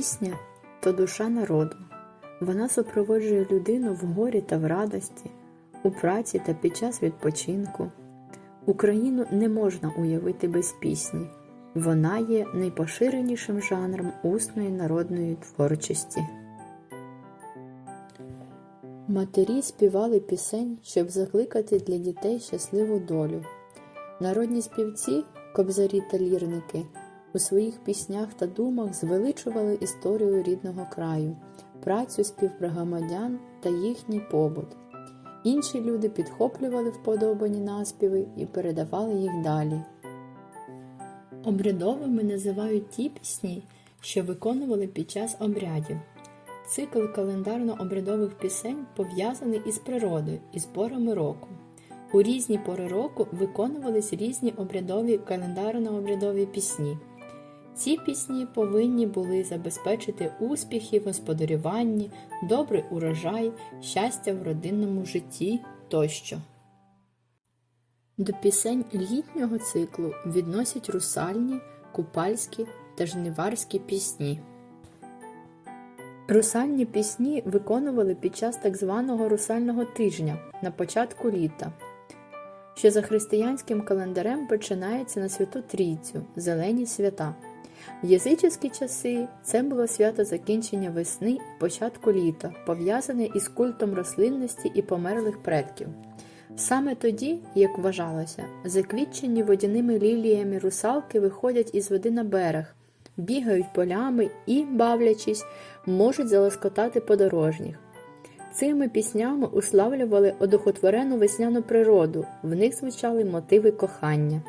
Пісня то душа народу. Вона супроводжує людину в горі та в радості, у праці та під час відпочинку. Україну не можна уявити без пісні. Вона є найпоширенішим жанром усної народної творчості. Матері співали пісень, щоб закликати для дітей щасливу долю. Народні співці, кобзарі та лірники у своїх піснях та думах звеличували історію рідного краю, працю співгромадян та їхній побут. Інші люди підхоплювали вподобані наспіви і передавали їх далі. Обрядовими називають ті пісні, що виконували під час обрядів. Цикл календарно-обрядових пісень пов'язаний із природою і зборами року. У різні пори року виконувались різні обрядові календарно-обрядові пісні. Ці пісні повинні були забезпечити успіхи в господарюванні, добрий урожай, щастя в родинному житті тощо. До пісень літнього циклу відносять русальні, купальські та жниварські пісні. Русальні пісні виконували під час так званого русального тижня на початку літа, що за християнським календарем починається на Святу Трійцю, зелені свята. В язичівські часи це було свято закінчення весни і початку літа, пов'язане із культом рослинності і померлих предків. Саме тоді, як вважалося, заквітчені водяними ліліями русалки виходять із води на берег, бігають полями і, бавлячись, можуть залоскотати подорожніх. Цими піснями уславлювали одухотворену весняну природу, в них звучали мотиви кохання.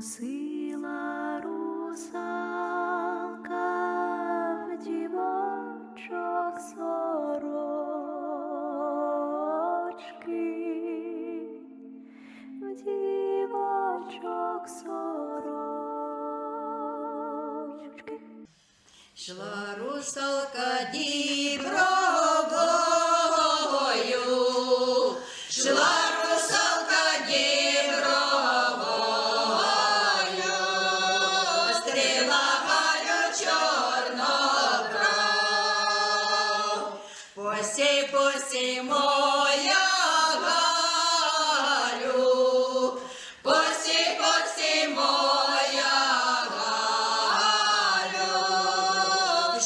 Просила русалка в дівочок сорочки, в дівочок сорочки. Шла русалка дібровою, Посій, посій, моя Галю, посій, моя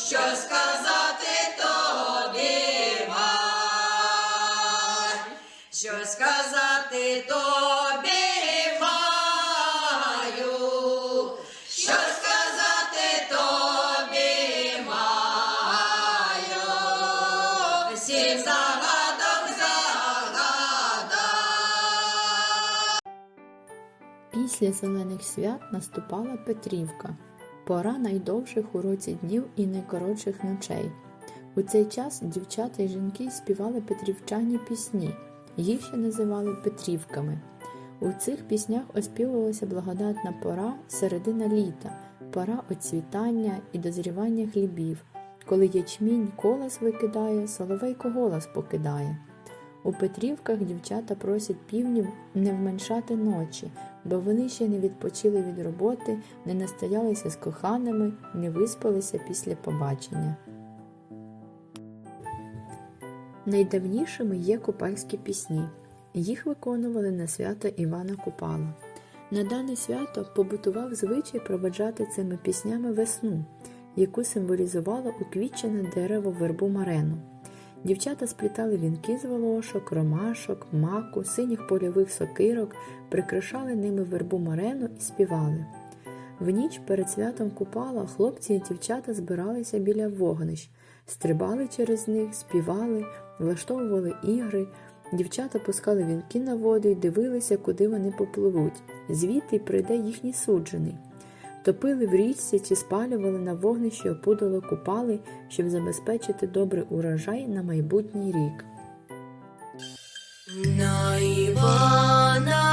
що сказати тобі май, що сказати тобі Після зелених свят наступала Петрівка, пора найдовших у році днів і найкоротших ночей. У цей час дівчата і жінки співали петрівчані пісні, їх ще називали Петрівками. У цих піснях оспівувалася благодатна пора середина літа, пора оцвітання і дозрівання хлібів, коли ячмінь колос викидає, соловейко голос покидає. У Петрівках дівчата просять півнів не вменшати ночі, бо вони ще не відпочили від роботи, не настоялися з коханими, не виспалися після побачення. Найдавнішими є купальські пісні. Їх виконували на свято Івана Купала. На дане свято побутував звичай проведжати цими піснями весну, яку символізувало уквітчене дерево вербу марену. Дівчата сплітали вінки з волошок, ромашок, маку, синіх польових сокирок, прикрашали ними вербу марену і співали. В ніч перед святом Купала хлопці і дівчата збиралися біля вогнищ, стрибали через них, співали, влаштовували ігри. Дівчата пускали вінки на воду і дивилися, куди вони попливуть. Звідти прийде їхній суджений. Топили в річці чи спалювали на вогнищі опудало купали, щоб забезпечити добрий урожай на майбутній рік. На Івана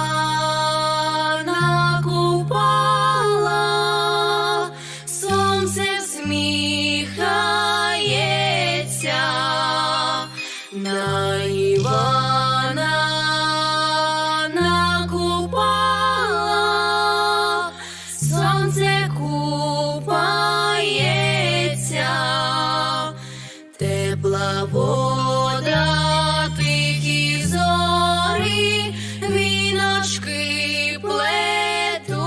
накупала, сонце всміхається, на тепла вода, тихі зорі, віночки плетуться,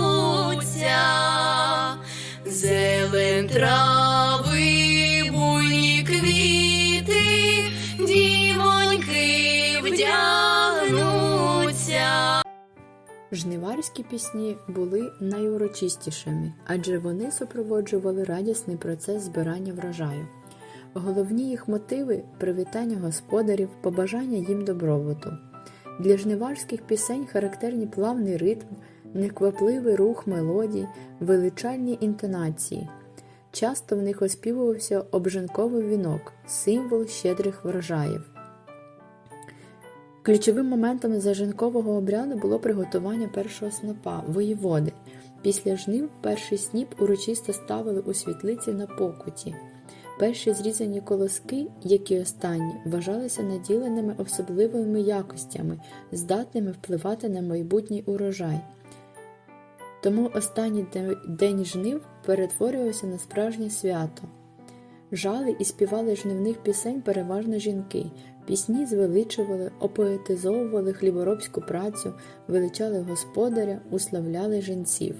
зелен трави, буйні квіти, дівоньки вдягнуться. Жниварські пісні були найурочистішими, адже вони супроводжували радісний процес збирання врожаю. Головні їх мотиви привітання господарів, побажання їм добробуту. Для жниварських пісень характерні плавний ритм, неквапливий рух мелодій, величальні інтонації. Часто в них оспівувався обжанковий вінок, символ щедрих врожаїв. Ключовим моментом зажинкового обряду було приготування першого снопа воєводи. Після жнив перший сніп урочисто ставили у світлиці на покуті. Перші зрізані колоски, як і останні, вважалися наділеними особливими якостями, здатними впливати на майбутній урожай. Тому останній день жнив перетворювався на справжнє свято. Жали і співали жнивних пісень переважно жінки. Пісні звеличували, опоетизовували хліборобську працю, величали господаря, уславляли жінців.